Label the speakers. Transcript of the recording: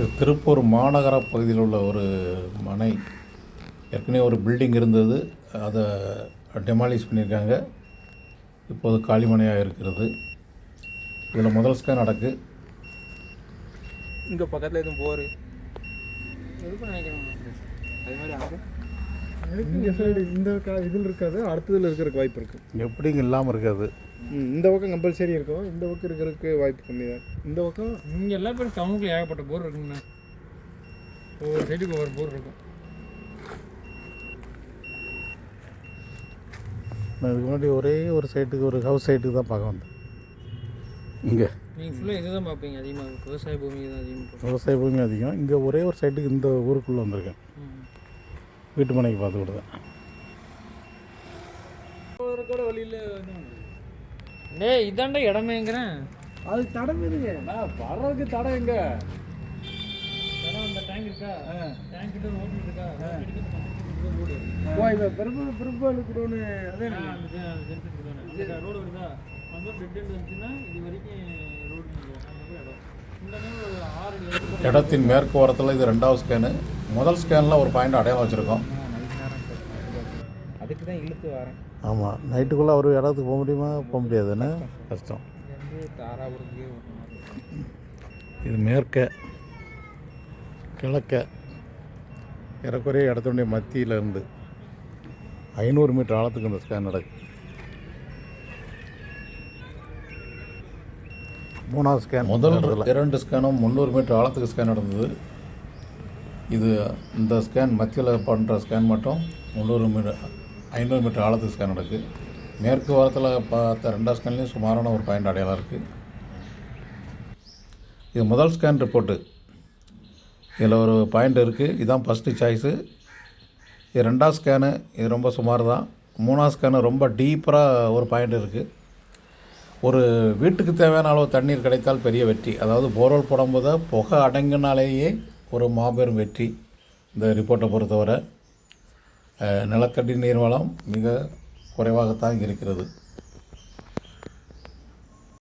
Speaker 1: இது திருப்பூர் மாநகர பகுதியில் உள்ள ஒரு மனை ஏற்கனவே ஒரு பில்டிங் இருந்தது. அதை டெமாலிஷ் பண்ணியிருக்காங்க. இப்போது காலிமனையாக இருக்கிறது. இதில் முதல் ஸ்கேன் நடக்கு.
Speaker 2: இங்கே பக்கத்தில் எதுவும் போர்? அது மாதிரி ஆகும்
Speaker 3: இந்த சைடு இந்த இதில் இருக்காது அடுத்ததில் இருக்கிறதுக்கு வாய்ப்பு இருக்குது
Speaker 1: எப்படிங்க இல்லாமல் இருக்காது.
Speaker 3: இந்த பக்கம் கம்பல்சரி இருக்கும் இந்த பக்கம் இருக்கிறதுக்கு வாய்ப்பு கம்மி தான். இந்த பக்கம்
Speaker 4: இங்கே எல்லா பேரும் டவுனுக்குள்ள ஏகப்பட்ட போர் இருக்குங்கண்ணா. ஒவ்வொரு சைடுக்கு ஒவ்வொரு போர் இருக்கும்.
Speaker 1: நான் இதுக்கு முன்னாடி ஒரே ஒரு சைட்டுக்கு ஒரு ஹவுஸ் சைட்டுக்கு தான் பார்க்க வந்தேன். இங்கே.
Speaker 4: நீங்கள் ஃபுல்லாக இதை தான் பார்ப்பீங்க அதிகமாக விவசாய பூமி தான் அதிகமாக
Speaker 1: விவசாய பூமி அதிகம். இங்கே ஒரே ஒரு சைட்டுக்கு இந்த ஊருக்குள்ளே வந்திருக்கேன். வீட்டு மனைக்கு பார்த்து விடுதேன்
Speaker 4: டேய் இதாண்டா இடமேங்கிறேன்
Speaker 3: அது தடம் எதுங்க?
Speaker 2: வர்றதுக்கு தடை எங்க?
Speaker 4: அந்த டேங்க் இருக்கா? டேங்க் கிட்ட ஓட்டு இருக்கா?
Speaker 3: ஓ இப்போ கூடன்னு அதே
Speaker 4: ரோடு வருதா? அந்த வந்துச்சுன்னா இது வரைக்கும் ரோடு இடம். இடத்துல
Speaker 1: இடத்தின் மேற்கு ஓரத்தில் இது ரெண்டாவது ஸ்கேனு முதல் ஸ்கேனில் ஒரு பாயிண்ட் அடையாளம் வச்சுருக்கோம்.
Speaker 2: அதுக்கு தான் இழுத்து வரேன்
Speaker 1: ஆமாம் நைட்டுக்குள்ளே ஒரு இடத்துக்கு போக முடியுமா? போக முடியாதுன்னு கஷ்டம். இது மேற்க கிழக்க ஏறக்குறைய இடத்துடைய மத்தியில் இருந்து ஐநூறு மீட்டர் ஆழத்துக்கு இந்த ஸ்கேன் நடக்கு மூணாவது ஸ்கேன் முதல் இரண்டு ஸ்கேனும் முந்நூறு மீட்டர் ஆழத்துக்கு ஸ்கேன் நடந்தது. இது இந்த ஸ்கேன் மத்தியில் பண்ணுற ஸ்கேன் மட்டும் முந்நூறு மீட்டர் ஐநூறு மீட்டர் ஆழத்துக்கு ஸ்கேன் இருக்குது மேற்கு வாரத்தில் பார்த்த ரெண்டாவது ஸ்கேன்லேயும் சுமாரான ஒரு பாயிண்ட் அடையாளம் இருக்குது இது முதல் ஸ்கேன் ரிப்போர்ட்டு இதில் ஒரு பாயிண்ட் இருக்குது இதுதான் ஃபஸ்ட்டு சாய்ஸு இது ரெண்டாவது ஸ்கேனு இது ரொம்ப சுமார் தான் மூணாவது ஸ்கேனு ரொம்ப டீப்பராக ஒரு பாயிண்ட் இருக்குது ஒரு வீட்டுக்கு தேவையான அளவு தண்ணீர் கிடைத்தால் பெரிய வெற்றி. அதாவது போர்வெல் போடும்போது புகை அடங்கினாலேயே ஒரு மாபெரும் வெற்றி இந்த ரிப்போர்ட்டை பொறுத்தவரை. அஹ், நிலத்தடி நீர்வளம் மிக குறைவாகத்தான் இருக்கிறது.